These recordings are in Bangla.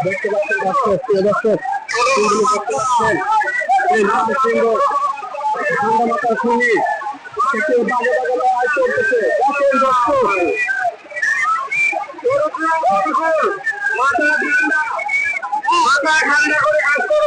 দেখতে পাচ্ছেন দর্শক প্রিয় দর্শক দেখতে এই নাম সুন্দর চলতেছে দেখেন দর্শক মাথা ঠান্ডা করে কাজ করো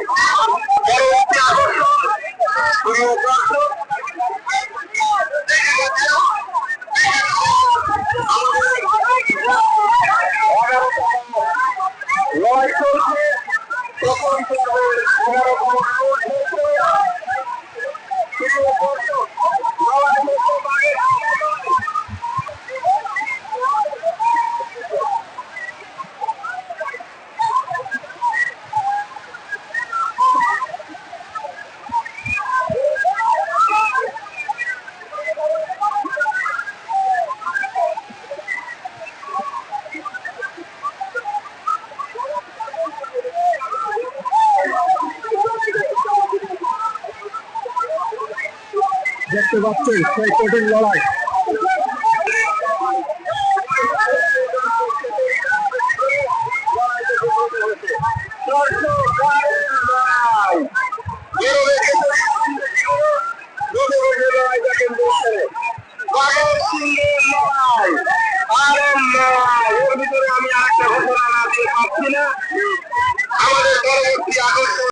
দেখতে পাচ্ছেন সেই কঠিন লড়াই।